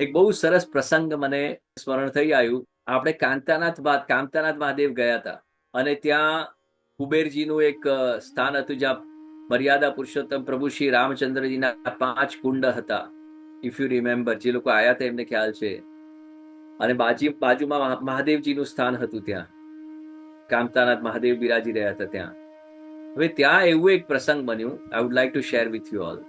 એક બહુ સરસ પ્રસંગ મને સ્મરણ થઈ આવ્યું. આપણે કાંતાનાથ કામતાનાથ મહાદેવ ગયા હતા. અને ત્યાં કુબેરજીનું એક સ્થાન હતું, જ્યાં મર્યાદા પુરુષોત્તમ પ્રભુ શ્રી રામચંદ્રજીના પાંચ કુંડ હતા ઇફ યુ રિમેમ્બર જે લોકો આયા હતા, એમને ખ્યાલ છે. અને બાજી, બાજુમાં મહા- મહાદેવજીનું સ્થાન હતું ત્યાં. કામતાનાથ મહાદેવ બિરાજી રહ્યા હતા ત્યાં. હવે ત્યાં એવું એક પ્રસંગ બન્યું I would like to share with you all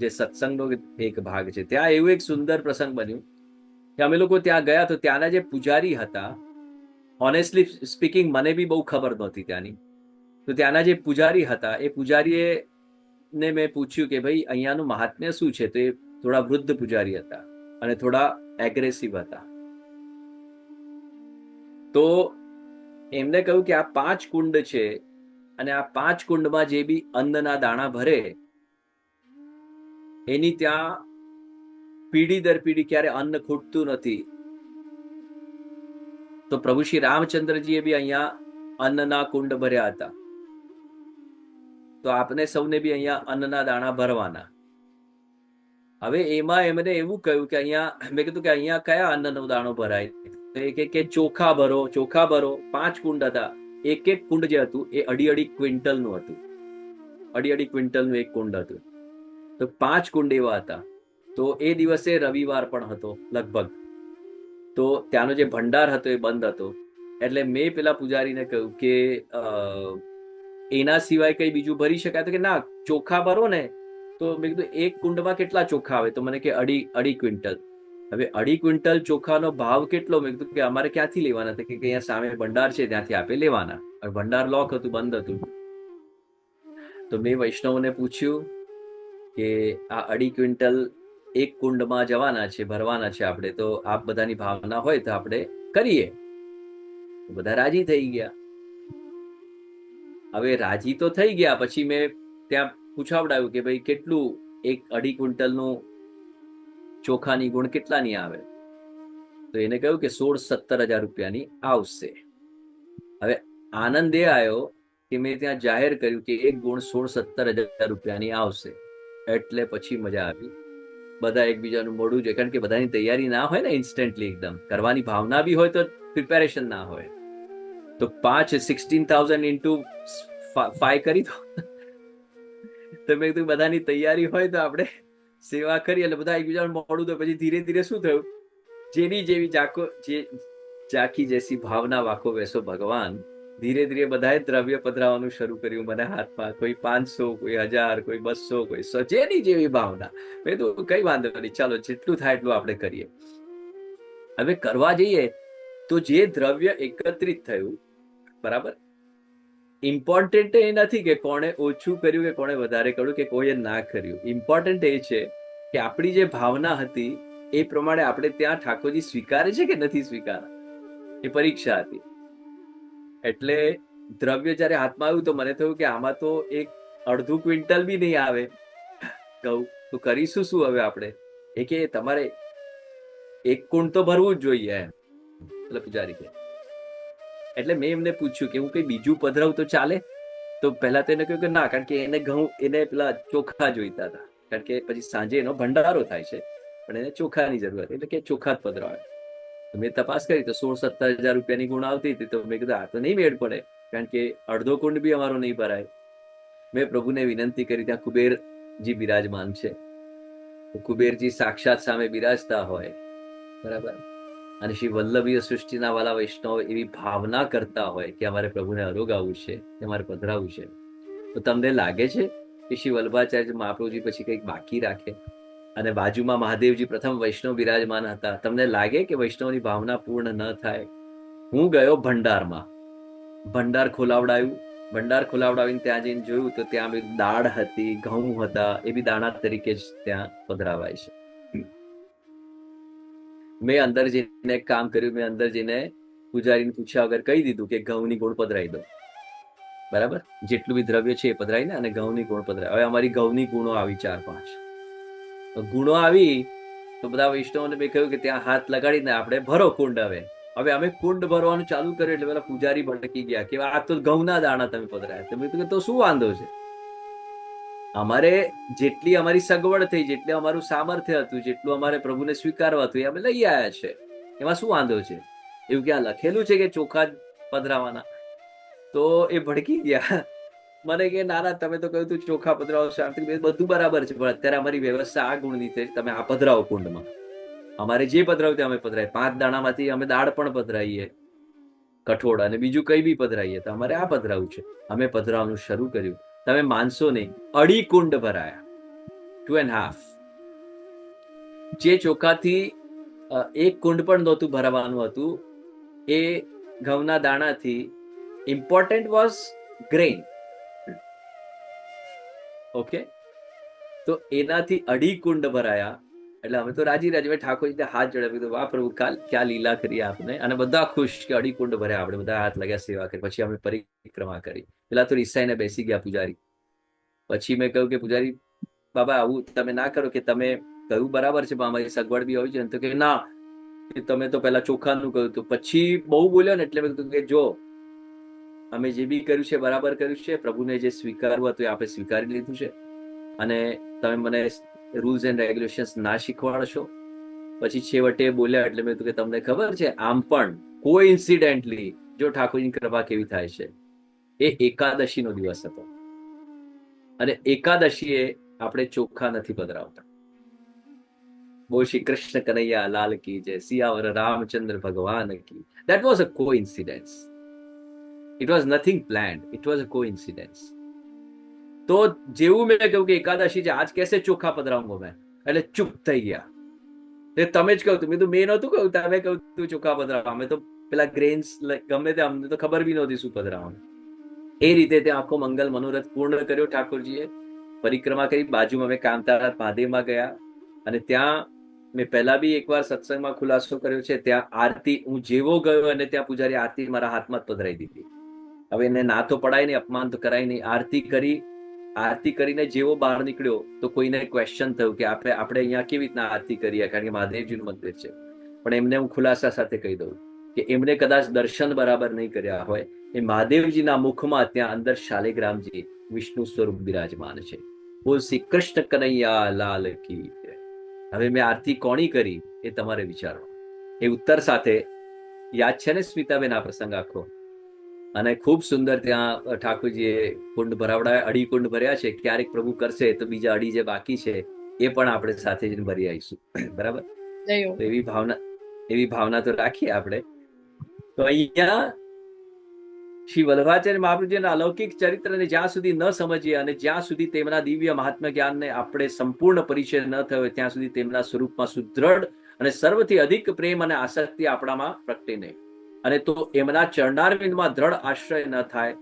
જે સત્સંગનો એક ભાગ છે. ત્યાં એવું એક સુંદર પ્રસંગ બન્યું કે અમે લોકો ત્યાં ગયા તો ત્યાંના જે પૂજારી હતા ઓનેસ્ટલી સ્પીકિંગ મને બી બહુ ખબર નહોતી ત્યાંની. તો ત્યાંના જે પૂજારી હતા, એ પૂજારીએ ને મેં પૂછ્યું કે ભાઈ, અહીંયાનું મહાત્મ્ય શું છે? તો એ થોડા વૃદ્ધ પૂજારી હતા અને થોડા એગ્રેસિવ હતા. તો એમને કહ્યું કે આ પાંચ કુંડ છે અને આ પાંચ કુંડમાં જે બી અન્નના દાણા ભરે એની ત્યાં પીઢી દર પીઢી ક્યારે અન્ન ખૂટતું નથી. તો પ્રભુ શ્રી રામચંદ્રજીએ બી અહીંયા અન્નના કુંડ ભર્યા હતા. તો આપને સૌને બી અહીંયા અન્નના દાણા ભરવાના. હવે એમાં એમને એવું કહ્યું કે અહીંયા, મેં કીધું કે અહીંયા કયા અન્નનો દાણો ભરાય? તો કે ચોખા ભરો ચોખા ભરો, પાંચ કુંડ હતા. એક એક કુંડ જે હતું એ અઢી અઢી ક્વિન્ટલનું હતું. અઢી અઢી ક્વિન્ટલનું એક કુંડ હતું. તો પાંચ કુંડ એવા હતા. તો એ દિવસે રવિવાર પણ હતો, લગભગ. તો ત્યાંનો જે ભંડાર હતો એ બંધ હતો. એટલે મેં પેલા પૂજારીને કહ્યું કે એના સિવાય કઈ બીજું ભરી શકાય? તો કે ના, ચોખા ભરો ને. તો મેં કીધું, એક કુંડમાં કેટલા ચોખા આવે? તો મને કે, અઢી અઢી ક્વિન્ટલ. હવે અઢી ક્વિન્ટલ ચોખાનો ભાવ કેટલો? મેં કીધું કે, અમારે ક્યાંથી લેવાના? હતા કે અહીંયા સામે ભંડાર છે, ત્યાંથી આપે લેવાના. ભંડાર લોક હતું, બંધ હતું. તો મેં વૈષ્ણવને પૂછ્યું કે આ અઢી ક્વિન્ટલ એક કુંડમાં જવાના છે, ભરવાના છે આપણે, તો આપ બધાની ભાવના હોય તો આપણે કરીએ. બધા રાજી થઈ ગયા. હવે રાજી તો થઈ ગયા, પછી મેં ત્યાં પૂછાવડાવ્યું કે ભાઈ કેટલું એક અઢી ક્વિન્ટલનું ચોખાની ગુણ કેટલાની આવે? તો એને કહ્યું કે સોળ સત્તર હજાર રૂપિયાની આવશે. હવે આનંદ એ આવ્યો કે મેં ત્યાં જાહેર કર્યું કે એક ગુણ સોળ સત્તર હજાર રૂપિયાની આવશે. એટલે પછી મજા આવી. બધા એકબીજાનું મોડું જોઈએ. કારણ કે બધાની તૈયારી ના હોય ને ઇન્સ્ટન્ટલી એકદમ. કરવાની ભાવના બી હોય તો પ્રિપેરેશન ના હોય. તો પાંચ સિક્સટીન થાઉઝન્ડ ઇન્ટુ ફાઈવ કરી દો. તો મેં કીધું બધાની તૈયારી હોય તો આપણે સેવા કરી એટલે બધા એકબીજાનું મોડું તો પછી ધીરે ધીરે શું થયું? જેની જેવી જાકો, જે ચાખી જેસી ભાવના વાકો વેસો ભગવાન ધીરે ધીરે બધાએ દ્રવ્ય પધરાવવાનું શરૂ કર્યું. મને હાથમાં કોઈ પાંચસો, કોઈ હજાર, કોઈ બસો કોઈ સો, જેની જેવી ભાવના. મેં તો કઈ વાંધો નહીં, ચાલો જેટલું થાય એટલું આપણે કરીએ. હવે કરવા જઈએ તો જે દ્રવ્ય એકત્રિત થયું, બરાબર? ઇમ્પોર્ટન્ટ એ નથી કે કોણે ઓછું કર્યું કે કોણે વધારે કર્યું કે કોઈએ ના કર્યું. ઇમ્પોર્ટન્ટ એ છે કે આપણી જે ભાવના હતી, એ પ્રમાણે આપણે ત્યાં ઠાકોરજી સ્વીકારે છે કે નથી સ્વીકાર? એ પરીક્ષા હતી. એટલે દ્રવ્ય જ્યારે હાથમાં આવ્યું તો મને થયું કે આમાં તો એક અડધું ક્વિન્ટલ બી નહીં આવે. ઘઉં તો કરીશું શું હવે આપણે? એ કે તમારે એક કુંડ તો ભરવું જ જોઈએ એમ. એટલે પૂજારી કે, એટલે મેં એમને પૂછ્યું કે હું કઈ બીજું પધરાવ તો ચાલે? તો પહેલા તો એને કહ્યું કે ના, કારણ કે એને ઘઉં, એને પેલા ચોખા જોઈતા હતા. કારણ કે પછી સાંજે એનો ભંડારો થાય છે. પણ એને ચોખાની જરૂર હતી એટલે કે ચોખા જ પધરાવે. મેં તપાસ કરી તો સોળ સત્તર હજાર રૂપિયાની ગુણ આવતી હતી તો મેં કીધું, આ તો નહીં મેળ પડે, કારણ કે અડધો કુંડ બી અમારો નહીં ભરાય. મેં પ્રભુને વિનંતી કરી, ત્યાં કુબેરજી બિરાજમાન છે. કુબેરજી સાક્ષાત સામે બિરાજતા હોય. બરાબર? અને શ્રી વલ્લભીય સૃષ્ટિના વાલા વૈષ્ણવ એવી ભાવના કરતા હોય કે અમારે પ્રભુને અરોગાવવું છે અમારે પધરાવવું છે. તો તમને લાગે છે કે શ્રી વલ્ભાચાર્ય મહાપ્રભુજી પછી કંઈક બાકી રાખે? અને બાજુમાં મહાદેવજી પ્રથમ વૈષ્ણવ બિરાજમાન હતા. તમને લાગે કે વૈષ્ણવની ભાવના પૂર્ણ ન થાય? હું ગયો ભંડારમાં. ભંડાર ખોલાવડાયું. ભંડાર ખોલાવડાવીને ત્યાં જઈને જોયું તો ત્યાં બી દાળ હતી, ઘઉં હતા, એ બી દાણા તરીકે જ ત્યાં પધરાવાય છે. મેં અંદર જઈને એક કામ કર્યું. મેં અંદર જઈને પૂજારીને પૂછ્યા વગર કહી દીધું કે ઘઉંની ગોળ પધરાઈ દો. બરાબર? જેટલું બી દ્રવ્ય છે એ પધરાવીને અને ઘઉંની ગુણ પધરાય. હવે અમારી ઘઉંની ગુણો આવી ચાર પાંચ. ગુણો આવી તો બધા વૈષ્ણવને મેં કહ્યું કે ત્યાં હાથ લગાડીને આપણે ભરો કુંડ હવે. હવે અમે કુંડ ભરવાનું ચાલુ કર્યું એટલે પેલા પૂજારી ભટકી ગયા કે આ તો ઘઉંના દાણા તમે પધરાયા. તમે કીધું કે તો શું વાંધો છે? અમારે જેટલી અમારી સગવડ થઈ, જેટલું અમારું સામર્થ્ય હતું, જેટલું અમારે પ્રભુને સ્વીકારવા હતું, એ અમે લઈ આવ્યા છે. એમાં શું વાંધો છે? એવું ક્યાં લખેલું છે કે ચોખા પધરાવાના? તો એ ભડકી ગયા. મને કે, ના ના, તમે તો કહ્યું તું ચોખા પધરાવો શાંતિ બધું બરાબર છે, પણ અત્યારે અમારી વ્યવસ્થા આ ગુણની છે, તમે આ પધરાવો કુંડમાં. અમારે જે પધરાવું અમે પધરાય પાંચ દાણામાંથી અમે દાળ પણ પધરાઈએ કઠોળ અને બીજું કઈ બી પધરાઈએ તો અમારે આ પધરાવું છે. અમે પધરાવવાનું શરૂ કર્યું. તમે માનશો નહીં. અડી કુંડ ભરાયા. ટુ એન્ડ હાફ જે ચોખાથી એક કુંડ પણ નહોતું ભરવાનું હતું, એ ઘઉંના દાણાથી ઇમ્પોર્ટન્ટ વોઝ ગ્રેન ઓકે તો એનાથી અઢી કુંડ ભરાયા. એટલે અમે તો રાજી રાજી. ભાઈ ઠાકોરજી હાથ જોડ્યા કીધું વાહ પ્રભુ, કાલ ક્યાં લીલા કરી આપને અને બધા ખુશ કે અઢી કુંડ ભર્યા આપણે. બધા હાથ લગ્યા સેવા કરી. પછી અમે પરિક્રમા કરી. પેલા તો રિસાઈને બેસી ગયા પૂજારી. પછી મેં કહ્યું કે, પૂજારી, બાબા, આવું તમે ના કરો કે તમે કહ્યું બરાબર છે, પણ અમારી સગવડ બી છે. ને તો કે, ના. તમે તો પેલા ચોખાનું કહ્યું તો પછી બહુ બોલ્યો ને એટલે મેં કીધું કે, જો અમે જે બી કર્યું છે, બરાબર કર્યું છે. પ્રભુને જે સ્વીકારવું હતું એ આપણે સ્વીકારી લીધું છે. અને તમે મને રૂલ્સ એન્ડ રેગ્યુલેશન્સ ના શીખવાડશો પછી છેવટે બોલ્યા એટલે મેં કે તમને ખબર છે, આમ પણ કોઈ ઇન્સિડેન્ટલી જો ઠાકોરની કૃપા કેવી થાય છે. એ એકાદશીનો દિવસ હતો. અને એકાદશીએ આપણે ચોખ્ખા નથી પધરાવતા. બોલ શ્રી કૃષ્ણ કનૈયા, લાલ કી જય સિયાવર રામચંદ્ર ભગવાન કી that was a coincidence it was nothing planned it was a coincidence તો જેવું મેં કહ્યું કે એકાદશી છે આજ કેસે ચોખા પધરાઉંગો મેં એટલે ચૂપ થઈ ગયા. તમે જ કહ્યું મેં તો મેં નહોતું કહ્યું તમે કહ્યું તું ચોખા પધરાવ અમે તો પેલા ગ્રેન્સ ગમે તે અમને તો ખબર બી નહોતી શું પધરાવાનું એ રીતે તે આખો મંગલ મનોરથ પૂર્ણ કર્યો ઠાકોરજીએ પરિક્રમા કરી બાજુમાં અમે કામતારા મહાદેવમાં ગયા અને ત્યાં મેં પહેલા બી એકવાર સત્સંગમાં ખુલાસો કર્યો છે ત્યાં આરતી હું જેવો ગયો અને ત્યાં પૂજારી આરતી મારા હાથમાં જ પધરાઈ દીધી હવે એને ના તો પડાય નહીં અપમાન તો કરાય નહીં. આરતી કરી, આરતી કરીને જેવો બહાર નીકળ્યો, તો કોઈને ક્વેશ્ચન થયું કે આપણે આપણે અહીંયા કેવી રીતના આરતી કરીએ? કારણ કે મહાદેવજીનું મંદિર છે. પણ એમને હું ખુલાસા સાથે કહી દઉં કે એમને કદાચ દર્શન બરાબર નહીં કર્યા હોય, એ મહાદેવજીના મુખમાં ત્યાં અંદર શાલિગ્રામજી વિષ્ણુ સ્વરૂપ બિરાજમાન છે. બોલ શ્રી કૃષ્ણ કનૈયા લાલ કી હવે મેં આરતી કોણી કરી એ તમારે વિચારો એ ઉત્તર સાથે યાદ છે ને સ્મિતાબેન આ પ્રસંગ આખો? અને ખૂબ સુંદર ત્યાં ઠાકોરજીએ કુંડ ભરાવડા અઢી કુંડ ભર્યા છે. ક્યારેક પ્રભુ કરશે તો બીજા અઢી જે બાકી છે એ પણ આપણે સાથે જઈને ભરી આવીશું. બરાબર? એવી ભાવના એવી ભાવના તો રાખીએ આપણે. તો અહીંયા શ્રી વલ્લભાચાર્ય મહાપ્રભુજીના અલૌકિક ચરિત્રને જ્યાં સુધી ન સમજીએ અને જ્યાં સુધી તેમના દિવ્ય મહાત્મા જ્ઞાનને આપણે સંપૂર્ણ પરિચય ન થયો ત્યાં સુધી તેમના સ્વરૂપમાં સુદ્રઢ અને સર્વથી અધિક પ્રેમ અને આસક્તિ આપણામાં પ્રગટે નહીં. અને તો એમના ચરણારવિંદમાં દ્રઢ આશ્રય ન થાય,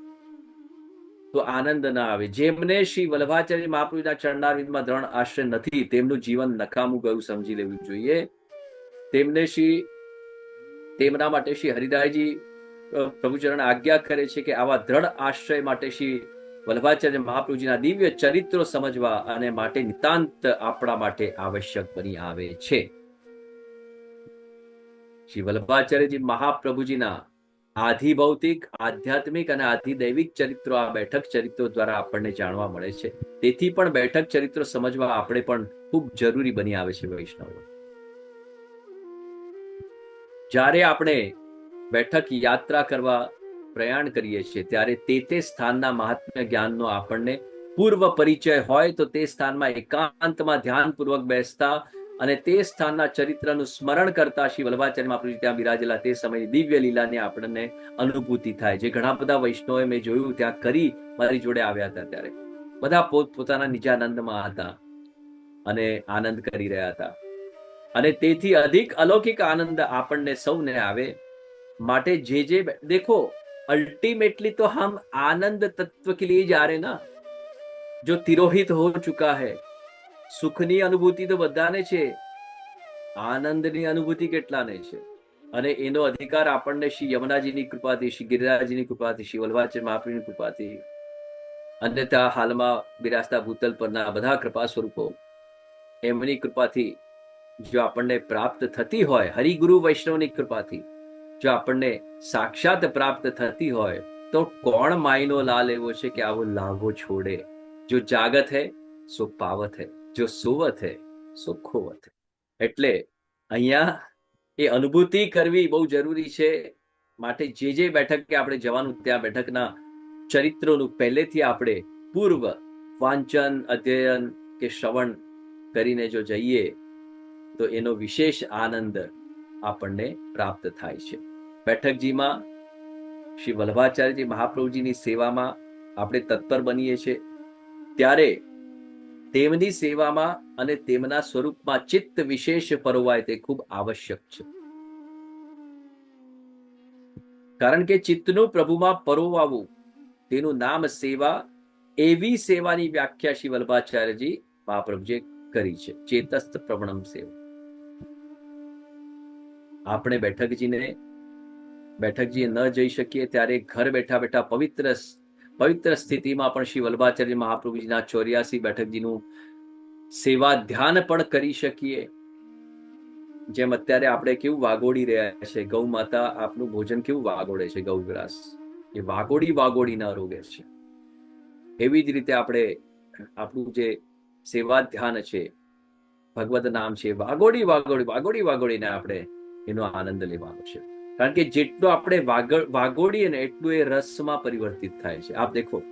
તો આનંદ ન આવે. જેમને શ્રી વલ્લભાચાર્ય મહાપ્રભુના ચરણારવિંદમાં દ્રઢ આશ્રય નથી, તેમનું જીવન નકામું ગયું સમજી લેવું જોઈએ. તેમને શ્રી, તેમના માટે શ્રી હરિદાયજી પ્રભુચરણ આજ્ઞા કરે છે કે આવા દ્રઢ આશ્રય માટે શ્રી વલ્લભાચાર્ય મહાપ્રભુજીના દિવ્ય ચરિત્રો સમજવા અને માટે નિતાંત આપણા માટે આવશ્યક બની આવે છે. શ્રી વલ્લભાચાર્યજી મહાપ્રભુજીના આધિભૌતિક, આધ્યાત્મિક અને આધિદૈવિક ચરિત્રો, આ બેઠક ચરિત્રો દ્વારા આપણને જાણવા મળે છે. તેથી પણ બેઠક ચરિત્રો સમજવા આપણે પણ ખૂબ જરૂરી બની આવે છે વૈષ્ણવો. જ્યારે આપણે બેઠક યાત્રા કરવા પ્રયાણ કરીએ છીએ, ત્યારે તે તે સ્થાનના મહાત્મ્ય જ્ઞાનનો આપણને પૂર્વ પરિચય હોય તો તે સ્થાનમાં એકાંતમાં ધ્યાનપૂર્વક બેસતા અને તે સ્થાનના ચરિત્રનું સ્મરણ કરતા શ્રી વલ્લભાચાર્ય મહાપ્રભુ ત્યાં બિરાજેલા તે સમયની દિવ્ય લીલાની આપણને અનુભૂતિ થાય. જે ઘણા બધા વૈષ્ણવે મેં જોયું, ત્યાં કરી મારી જોડે આવ્યા હતા ત્યારે. બધા પોત પોતાના નિજાનંદમાં હતા અને આનંદ કરી રહ્યા હતા. અને તેથી અધિક અલૌકિક આનંદ આપણને સૌને આવે. માટે જે જે દેખો અલ્ટિમેટલી તો હમ આનંદ તત્વ કે લીએ જા રહે ના. જો તિરોહિત હો ચુકા હૈ સુખની અનુભૂતિ તો બધાને છે. આનંદની અનુભૂતિ કેટલાને છે? અને એનો અધિકાર આપણને શ્રી યમુનાજીની કૃપાથી, શ્રી ગિરિરાજજીની કૃપાથી, શ્રી વલ્વાચર મહાપ્રીની કૃપાથી અન્યથા હાલમાં બિરાજતા ભૂતલ પરના બધા કૃપા સ્વરૂપો એમની કૃપાથી જો આપણને પ્રાપ્ત થતી હોય, હરિગુરુ વૈષ્ણવની કૃપાથી જો આપણને સાક્ષાત પ્રાપ્ત થતી હોય, તો કોણ માયનો લાલ એવો છે કે આવો લાભો છોડે? જો જાગત હૈ, સો પાવત હે. જો સુવત હે, સો એટલે અહીંયા એ અનુભૂતિ કરવી બહુ જરૂરી છે માટે જે જે બેઠક કે આપણે જવાનું ત્યાં બેઠકના ચરિત્રોનું પહેલેથી આપણે પૂર્વ વાંચન, અધ્યયન કે શ્રવણ કરીને જો જઈએ, તો એનો વિશેષ આનંદ આપણને પ્રાપ્ત થાય છે. બેઠકજીમાં શ્રી વલ્લભાચાર્યજી મહાપ્રભુજીની સેવામાં આપણે તત્પર બનીએ છીએ. ત્યારે તેમની સેવામાં અને તેમના સ્વરૂપમાં ચિત્ત વિશેષ પરોવાય તે ખૂબ આવશ્યક છે. કારણ કે ચિત્તનું પ્રભુમાં પરોવાવું, તેનું નામ સેવા, એવી સેવાની વ્યાખ્યા શ્રી વલ્ભાચાર્યજી મહાપ્રભુજીએ કરી છે. ચેતસ્થ પ્રવણમ સેવા. આપણે બેઠકજીને, બેઠકજીએ ન જઈ શકીએ ત્યારે ઘર બેઠા બેઠા પવિત્ર પવિત્ર સ્થિતિમાં પણ શ્રી વલ્ભાચાર્ય મહાપ્રભુજીના ચોર્યાસી બેઠકજીનું સેવા ધ્યાન પણ કરી શકીએ. જેમ અત્યારે આપણે કેવું વાગોડી રહ્યા છે, ગૌ માતા આપનું ભોજન કેવું વાગોડે છે ગૌગ્રાસ એ વાગોડી વાગોડી ના રોગે છે. એવી જ રીતે આપણે આપણું જે સેવા ધ્યાન છે, ભગવત નામ છે, વાગોડી વાગોડી વાગોડી વાગોડીને આપણે એનો આનંદ લેવાનો છે. કારણ કે જેટલો આપણે વાગોડીએ ને એટલું એ રસમાં પરિવર્તિત થાય છે. આપ દેખો.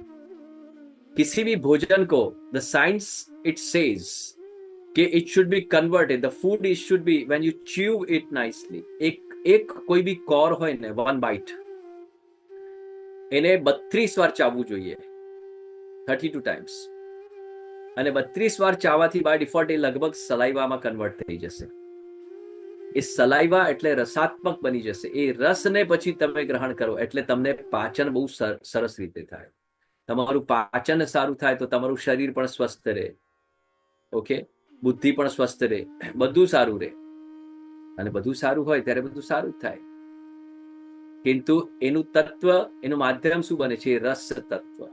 કિસી ભી ભોજન કો ધ સાયન્સ ઇટ સેઝ કે it should be converted the food it should be when you chew it nicely એક એક કોઈ બી કોર હોય ને વન બાઇટ એને બત્રીસ વાર ચાવવું જોઈએ. થર્ટી ટુ ટાઈમ્સ અને બત્રીસ વાર ચાવવાથી બાય ડિફોલ્ટ એ લગભગ સલાઈવામાં કન્વર્ટ થઈ જશે. એ સલાઈવા એટલે રસાત્મક બની જશે. એ રસને પછી તમે ગ્રહણ કરો એટલે તમને પાચન બહુ સરસ રીતે થાય. તમારું પાચન સારું થાય તો તમારું શરીર પણ સ્વસ્થ રહે. ઓકે? બુદ્ધિ પણ સ્વસ્થ રહે. બધું સારું રહે. અને બધું સારું હોય ત્યારે બધું સારું થાય. કિંતુ એનું તત્વ, એનું માધ્યમ શું બને છે? રસ તત્વ.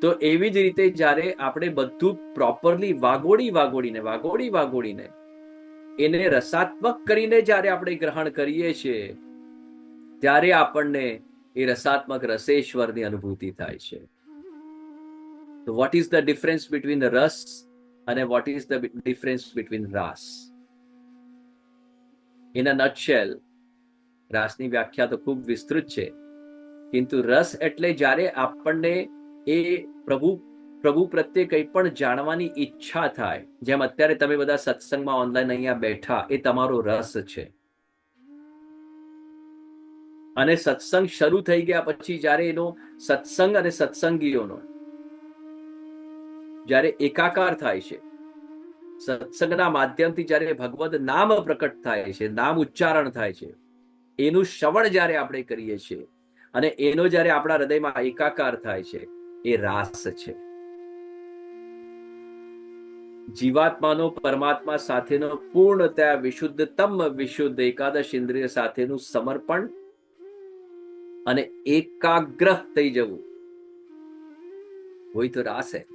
તો એવી જ રીતે જ્યારે આપણે બધું પ્રોપરલી વાગોડી વાગોડીને વાગોડી વાગોડીને એને રસાત્મક કરીને જ્યારે આપણે ગ્રહણ કરીએ છીએ, ત્યારે આપણને એ રસાત્મક રસેશ્વરની અનુભૂતિ થાય છે. તો what is the difference between ras અને what is the difference between raas? In a nutshell રાસની વ્યાખ્યા તો ખૂબ વિસ્તૃત છે. કિંતુ રસ એટલે જ્યારે આપણને એ પ્રભુ પ્રભુ પ્રત્યે કંઈ પણ જાણવાની ઈચ્છા થાય, જેમ અત્યારે તમે બધા સત્સંગમાં ઓનલાઈન અહીંયા બેઠા, એ તમારો રસ છે. અને સત્સંગ શરૂ થઈ ગયા પછી જ્યારે એનો સત્સંગ અને સત્સંગીઓનો જ્યારે એકાકાર થાય છે, સત્સંગના માધ્યમથી જ્યારે ભગવદ નામ પ્રકટ થાય છે, નામ ઉચ્ચારણ થાય છે, એનું શ્રવણ જ્યારે આપણે કરીએ છીએ અને એનો જ્યારે આપણા હૃદયમાં એકાકાર થાય છે, એ રાસ છે. જીવાત્માનો પરમાત્મા સાથેનો પૂર્ણતયા વિશુદ્ધતમ વિશુદ્ધ એકાદશ ઇન્દ્રિય સાથેનું સમર્પણ અને एकाग्र થઈ જવું वही तो रास है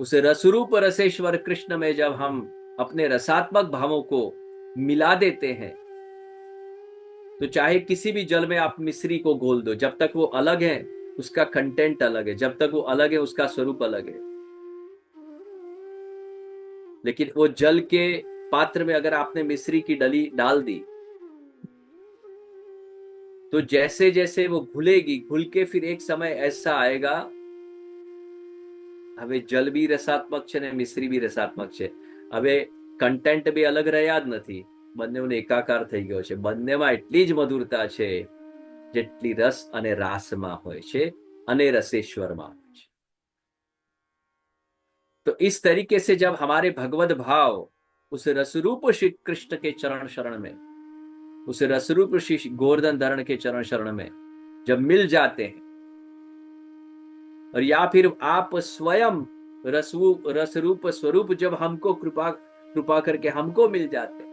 उस रसरूप रसेश्वर कृष्ण में जब हम अपने रसात्मक भावों को मिला देते हैं तो चाहे किसी भी जल में आप मिश्री को घोल दो जब तक वो अलग है उसका कंटेंट अलग है जब तक वो अलग है उसका स्वरूप अलग है लेकिन वो जल के पात्र में अगर आपने मिश्री की डली डाल दी, तो जैसे जैसे वो घुलेगी घुल के फिर एक समय ऐसा आएगा હવે જલ બી રસાત્મક છે ને મિશ્રી બી રસાત્મક છે હવે કન્ટેન્ટ બી અલગ રહ્યા જ નથી બંનેઓને એકાકાર થઈ ગયો છે બંનેમાં એટલી જ મધુરતા છે જેટલી રસ અને રાસમાં હોય છે અને રસેશ્વરમાં तो इस तरीके से जब हमारे भगवत भाव उस रसरूप श्री कृष्ण के चरण शरण में उस रसरूप श्री गोवर्धन धरण के चरण शरण में जब मिल जाते हैं और या फिर आप स्वयं रसरूप रसरूप स्वरूप जब हमको कृपा कृपा करके हमको मिल जाते हैं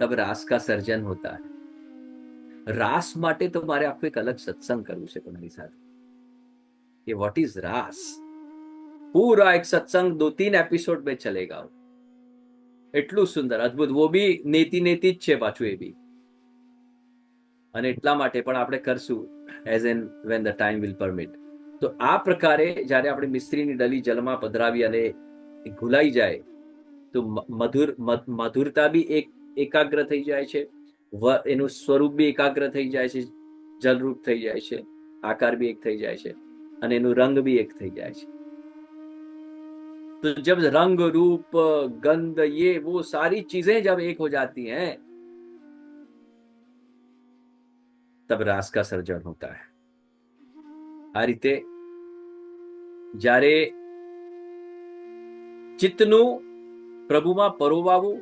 तब रास का सर्जन होता है રાસ માટે તો મારે આખું એક અલગ સત્સંગ કરવું છે તમારી સાથે कि व्हाट इज रास पूरा एक सत्संग दो तीन एपिसोड में चलेगा એટલું સુંદર અદ્ભુત વો બી નેતી નેતી જ છે પાછું એ બી અને એટલા માટે પણ આપણે કરશું as and when the time will permit તો આ પ્રકારે જ્યારે આપણે મિસ્ત્રીની ડલી જલમાં પધરાવી અને એ ઘુલાઈ જાય તો મ- મધુર મ- મધુરતા બી એક એકાગ્ર થઈ જાય છે વ- એનું સ્વરૂપ બી એકાગ્ર થઈ જાય છે જલરૂપ થઈ જાય છે આકાર भी एक થઈ જાય છે અને એનું રંગ भी એક થઈ જાય છે तो जब रंग रूप गंध ये वो सारी चीजें जब एक हो जाती हैं तब रास का सर्जन होता है આ રીતે જ્યારે ચિત્તનું પ્રભુમાં પરોવાવું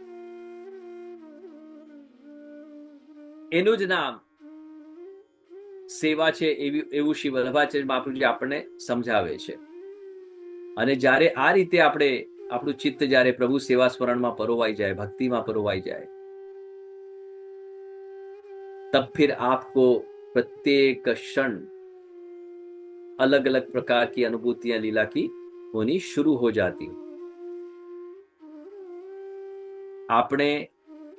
એનું જ નામ સેવા છે એવી એવું શ્રી વલ્લભાચાર્ય મહાપ્રભુજી આપણને સમજાવે છે અને જ્યારે આ રીતે આપણે આપણું ચિત્ત જ્યારે પ્રભુ સેવા સ્મરણમાં પરોવાઈ જાય ભક્તિમાં પરોવાઈ જાય तब फिर आपको प्रत्येक क्षण अलग अलग प्रकार की अनुभूतियां लीला की होनी शुरू हो जाती આપણે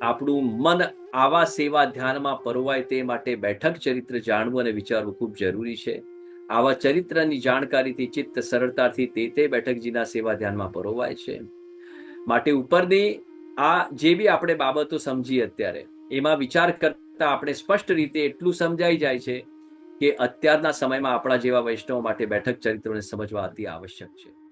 આપણું મન આવા સેવા ધ્યાનમાં પરોવાય તે માટે બેઠક ચરિત્ર જાણવું અને વિચારવું ખૂબ જરૂરી છે. આવા ચરિત્રની જાણકારીથી ચિત્ત સરળતાથી તે તે બેઠકજીના સેવા ધ્યાનમાં પરોવાય છે. માટે ઉપરની આ જે બી આપણે બાબતો સમજી અત્યારે, એમાં વિચાર કરતા આપણે સ્પષ્ટ રીતે એટલું સમજાઈ જાય છે કે અત્યારના સમયમાં આપણા જેવા વૈષ્ણવ માટે બેઠક ચરિત્રોને સમજવા અતિ આવશ્યક છે.